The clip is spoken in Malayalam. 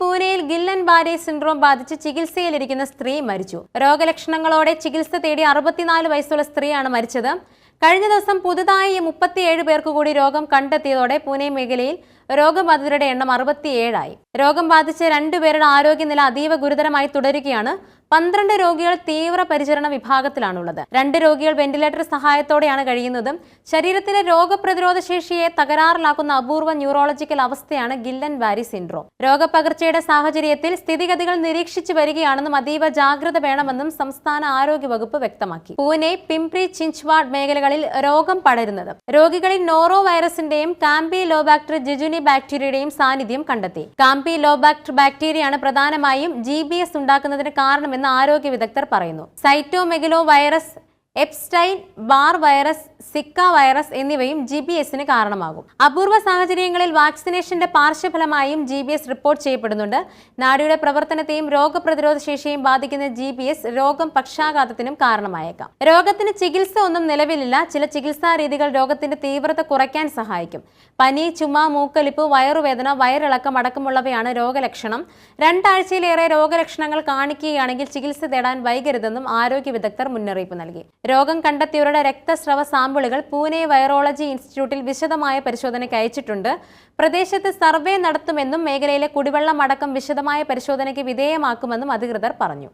പൂനെയിൽ ഗില്ലൻ ബാരെ സിൻഡ്രോം ബാധിച്ച് ചികിത്സയിലിരിക്കുന്ന സ്ത്രീ മരിച്ചു. രോഗലക്ഷണങ്ങളോടെ ചികിത്സ തേടി അറുപത്തിനാല് വയസ്സുള്ള സ്ത്രീയാണ് മരിച്ചത്. കഴിഞ്ഞ ദിവസം പുതുതായി മുപ്പത്തിയേഴ് പേർക്ക് കൂടി രോഗം കണ്ടെത്തിയതോടെ പൂനെ മേഖലയിൽ രോഗബാധിതരുടെ എണ്ണം അറുപത്തിയേഴായി. രോഗം ബാധിച്ച രണ്ടുപേരുടെ ആരോഗ്യനില അതീവ ഗുരുതരമായി തുടരുകയാണ്. പന്ത്രണ്ട് രോഗികൾ തീവ്ര പരിചരണ വിഭാഗത്തിലാണുള്ളത്. രണ്ട് രോഗികൾ വെന്റിലേറ്റർ സഹായത്തോടെയാണ് കഴിയുന്നത് ശരീരത്തിലെ രോഗപ്രതിരോധ ശേഷിയെ തകരാറിലാക്കുന്ന അപൂർവ ന്യൂറോളജിക്കൽ അവസ്ഥയാണ് ഗില്ലൻ വാരി സിൻഡ്രോം. രോഗപകർച്ചയുടെ സാഹചര്യത്തിൽ സ്ഥിതിഗതികൾ നിരീക്ഷിച്ചു വരികയാണെന്നും അതീവ ജാഗ്രത വേണമെന്നും സംസ്ഥാന ആരോഗ്യ വകുപ്പ് വ്യക്തമാക്കി. പൂനെ പിംപ്രി ചിഞ്ച്വാഡ് മേഖലകളിൽ രോഗം പടരുന്നത്. രോഗികളിൽ നോറോ വൈറസിന്റെയും കാമ്പി ലോബാക്ടർ ജിജുനി ബാക്ടീരിയയുടെയും സാന്നിധ്യം കണ്ടെത്തി. കാമ്പി ലോബാക്ടർ ബാക്ടീരിയയാണ് പ്രധാനമായും ജി ബി എസ് ഉണ്ടാക്കുന്നതിന് കാരണമെന്ന് ആരോഗ്യ വിദഗ്ധർ പറയുന്നു. Cytomegalo virus Epstein Barr virus Zika virus എന്നിവയും ജി ബി എസിന് കാരണമാകും. അപൂർവ സാഹചര്യങ്ങളിൽ വാക്സിനേഷന്റെ പാർശ്വഫലമായും ജി ബി എസ് റിപ്പോർട്ട് ചെയ്യപ്പെടുന്നുണ്ട്. നാടിയുടെ പ്രവർത്തനത്തെയും രോഗപ്രതിരോധ ശേഷിയെയും ബാധിക്കുന്ന ജി ബി എസ് രോഗം പക്ഷാഘാതത്തിനും കാരണമായേക്കാം. രോഗത്തിന് ചികിത്സ ഒന്നും നിലവിലില്ല. ചില ചികിത്സാ രീതികൾ രോഗത്തിന്റെ തീവ്രത കുറയ്ക്കാൻ സഹായിക്കും. പനി ചുമ മൂക്കലിപ്പ് വയറുവേദന വയറിളക്കം അടക്കമുള്ളവയാണ് രോഗലക്ഷണം. രണ്ടാഴ്ചയിലേറെ രോഗലക്ഷണങ്ങൾ കാണിക്കുകയാണെങ്കിൽ ചികിത്സ തേടാൻ വൈകരുതെന്നും ആരോഗ്യ വിദഗ്ധർ മുന്നറിയിപ്പ് നൽകി. രോഗം കണ്ടെത്തിയവരുടെ രക്തസ്രവ സാമ്പിളുകൾ പൂനെ വൈറോളജി ഇൻസ്റ്റിറ്റ്യൂട്ടിൽ വിശദമായ പരിശോധനയ്ക്ക് അയച്ചിട്ടുണ്ട്. പ്രദേശത്ത് സർവേ നടത്തുമെന്നും മേഖലയിലെ കുടിവെള്ളം അടക്കം വിശദമായ പരിശോധനയ്ക്ക് വിധേയമാക്കുമെന്നും അധികൃതർ പറഞ്ഞു.